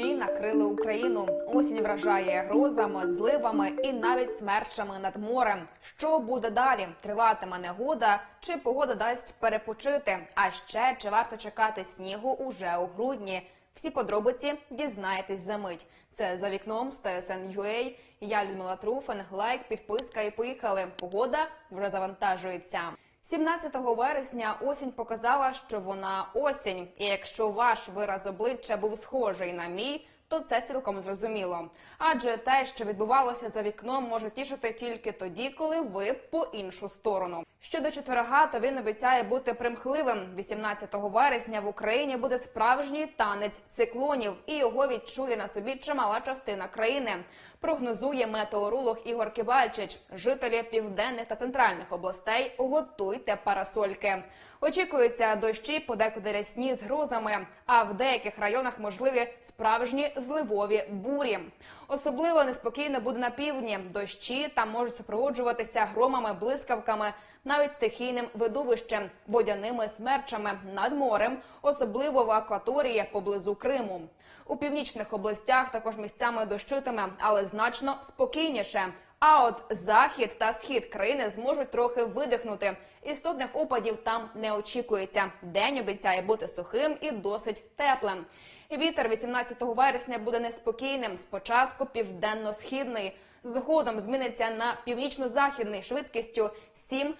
Дощі накрили Україну. Осінь вражає грозами, зливами і навіть смерчами над морем. Що буде далі? Триватиме негода чи погода дасть перепочити? А ще чи варто чекати снігу уже у грудні? Всі подробиці дізнаєтесь за мить. Це за вікном з TSN.UA. Я Людмила Труфен. Лайк, підписка і поїхали. Погода вже завантажується. 17 вересня осінь показала, що вона осінь. І якщо ваш вираз обличчя був схожий на мій, то це цілком зрозуміло. Адже те, що відбувалося за вікном, може тішити тільки тоді, коли ви по іншу сторону. Щодо четверга, то він обіцяє бути примхливим. 18 вересня в Україні буде справжній танець циклонів, і його відчує на собі чимала частина країни. Прогнозує метеоролог Ігор Кибальчич. Жителі південних та центральних областей готуйте парасольки. Очікуються дощі, подекуди рясні з грозами, а в деяких районах можливі справжні зливові бурі. Особливо неспокійно буде на півдні. Дощі там можуть супроводжуватися громами, блискавками, навіть стихійним видовищем, водяними смерчами над морем, особливо в акваторії поблизу Криму. У північних областях також місцями дощитиме, але значно спокійніше. А от захід та схід країни зможуть трохи видихнути. Істотних опадів там не очікується. День обіцяє бути сухим і досить теплим. Вітер 18 вересня буде неспокійним. Спочатку південно-східний, згодом зміниться на північно-західний швидкістю 7-12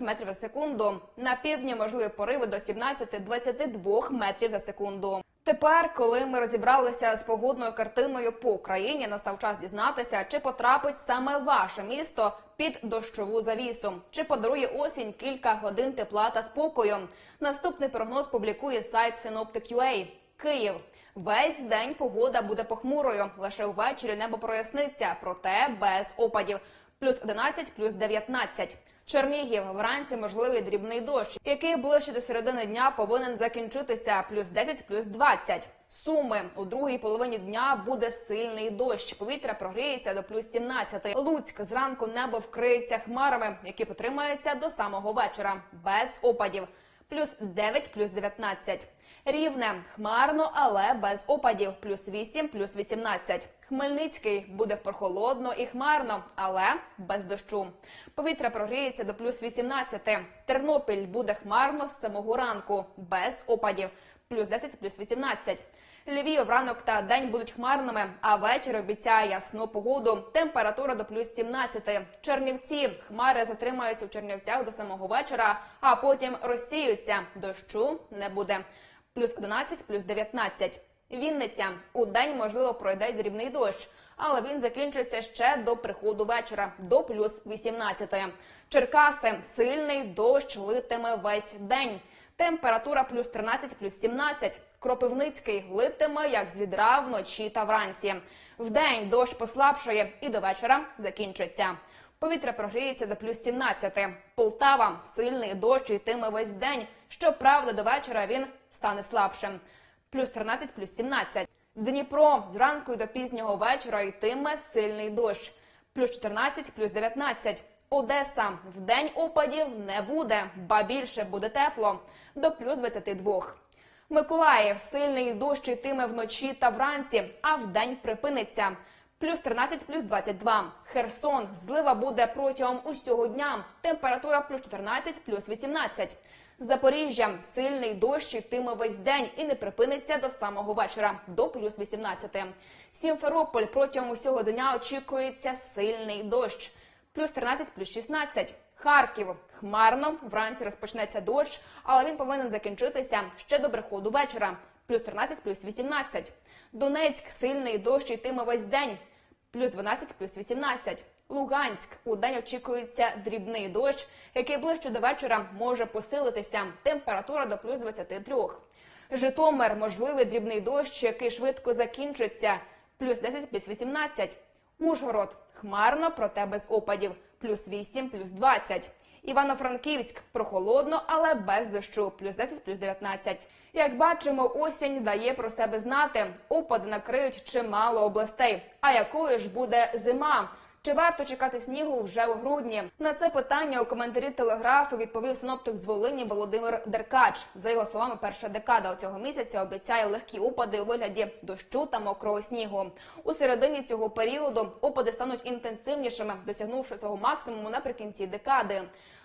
метрів за секунду. На півдні можливі пориви до 17-22 метрів за секунду. Тепер, коли ми розібралися з погодною картиною по Україні, настав час дізнатися, чи потрапить саме ваше місто під дощову завісу, чи подарує осінь кілька годин тепла та спокою. Наступний прогноз публікує сайт Synoptic.ua. Київ. Весь день погода буде похмурою. Лише ввечері небо проясниться, проте без опадів. Плюс 11, плюс 19. Чернігів вранці можливий дрібний дощ, який ближче до середини дня повинен закінчитися. Плюс 10, плюс 20. Суми у другій половині дня буде сильний дощ. Повітря прогріється до плюс 17. Луцьк зранку небо вкриється хмарами, які потримаються до самого вечора, без опадів. Плюс 9, плюс 19. Рівне хмарно, але без опадів. Плюс 8, плюс 18. Хмельницький буде прохолодно і хмарно, але без дощу. Повітря прогріється до плюс 18. Тернопіль буде хмарно з самого ранку, без опадів. Плюс 10, плюс 18. Львів ранок та день будуть хмарними, а вечір обіцяє ясну погоду. Температура до плюс 17. Чернівці хмари затримаються в Чернівцях до самого вечора, а потім розсіються. Дощу не буде. Плюс 11, плюс 19. Вінниця у день можливо пройде дрібний дощ, але він закінчиться ще до приходу вечора до плюс 18. Черкаси сильний дощ литиме весь день. Температура плюс 13, плюс 17. Кропивницький литиме як з відра вночі та вранці. Вдень дощ послабшує і до вечора закінчиться. Повітря прогріється до плюс 17. Полтава сильний дощ йтиме весь день. Щоправда, до вечора він стане слабшим. Плюс 13, плюс 17. Дніпро зранку і до пізнього вечора йтиме сильний дощ. Плюс 14, плюс 19. Одеса в день опадів не буде, ба більше буде тепло до плюс 22. Миколаїв сильний дощ йтиме вночі та вранці, а вдень припиниться. Плюс 13, плюс 22. Херсон злива буде протягом усього дня. Температура плюс 14, плюс 18. Запоріжжя сильний дощ йтиме весь день і не припиниться до самого вечора до плюс 18. Сімферополь протягом усього дня очікується сильний дощ. Плюс 13, плюс 16. Харків хмарно вранці розпочнеться дощ, але він повинен закінчитися ще до приходу вечора. Плюс 13, плюс 18. Донецьк сильний дощ йтиме весь день. Плюс 12, плюс 18. Луганськ у день очікується дрібний дощ, який ближче до вечора може посилитися. Температура до плюс 23. Житомир можливий дрібний дощ, який швидко закінчиться. Плюс 10, плюс 18. Ужгород хмарно, проте без опадів. Плюс 8, плюс 20. Івано-Франківськ прохолодно, але без дощу. Плюс 10, плюс 19. Як бачимо, осінь дає про себе знати. Опади накриють чимало областей. А якою ж буде зима? Чи варто чекати снігу вже у грудні? На це питання у коментарі телеграфу відповів синоптик з Волині Володимир Деркач. За його словами, перша декада цього місяця обіцяє легкі опади у вигляді дощу та мокрого снігу. У середині цього періоду опади стануть інтенсивнішими, досягнувши свого максимуму наприкінці декади.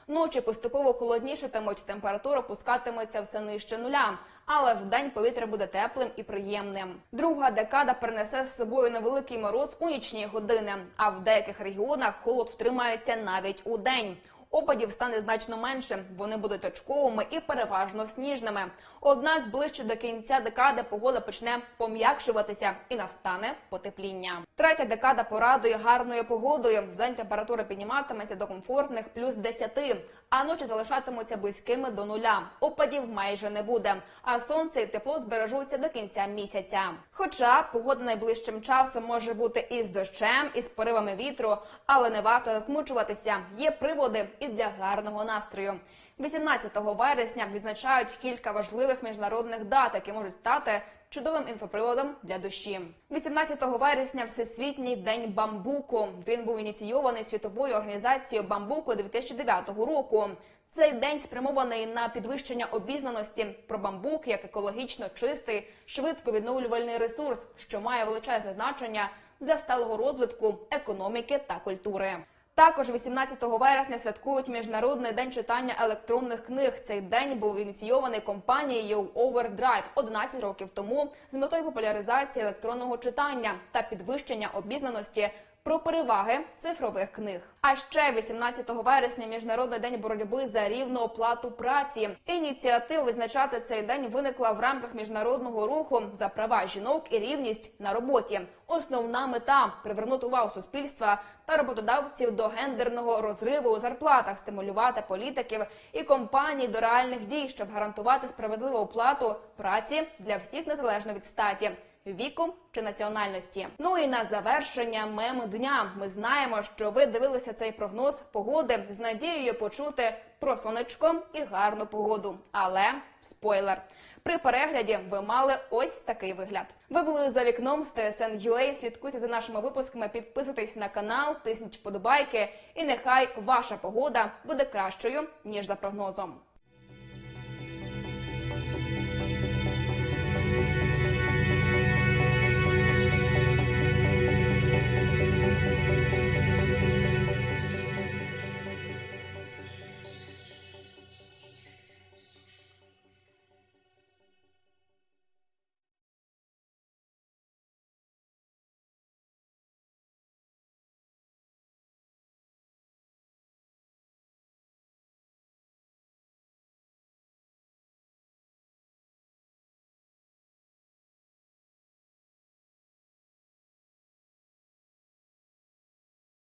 Ночі поступово холоднішатимуть, температура пускатиметься все нижче нуля. Але вдень повітря буде теплим і приємним. Друга декада принесе з собою невеликий мороз у нічні години, а в деяких регіонах холод втримається навіть у день. Опадів стане значно менше. Вони будуть точковими і переважно сніжними. Однак ближче до кінця декади погода почне пом'якшуватися і настане потепління. Третя декада порадує гарною погодою. Вдень температура підніматиметься до комфортних плюс 10, а ночі залишатимуться близькими до нуля. Опадів майже не буде. А сонце і тепло збережуться до кінця місяця. Хоча погода найближчим часом може бути і з дощем, і з поривами вітру, але не варто засмучуватися. Є приводи і для гарного настрою. 18 вересня відзначають кілька важливих міжнародних дат, які можуть стати чудовим інфоприводом для душі. 18 вересня Всесвітній день бамбуку. Він був ініційований світовою організацією бамбуку 2009 року. Цей день спрямований на підвищення обізнаності про бамбук як екологічно чистий, швидко відновлювальний ресурс, що має величезне значення для сталого розвитку економіки та культури. Також 18 вересня святкують міжнародний день читання електронних книг. Цей день був ініційований компанією Overdrive 11 років тому з метою популяризації електронного читання та підвищення обізнаності про переваги цифрових книг. А ще 18 вересня міжнародний день боротьби за рівну оплату праці. Ініціатива відзначати цей день виникла в рамках міжнародного руху за права жінок і рівність на роботі. Основна мета привернути увагу суспільства та роботодавців до гендерного розриву у зарплатах, стимулювати політиків і компаній до реальних дій, щоб гарантувати справедливу оплату праці для всіх незалежно від статі. Віку чи національності. Ну і на завершення мем дня. Ми знаємо, що ви дивилися цей прогноз погоди з надією почути про сонечко і гарну погоду. Але спойлер. При перегляді ви мали ось такий вигляд. Ви були за вікном з TSN.ua. Слідкуйте за нашими випусками, підписуйтесь на канал, тисніть вподобайки, і нехай ваша погода буде кращою ніж за прогнозом.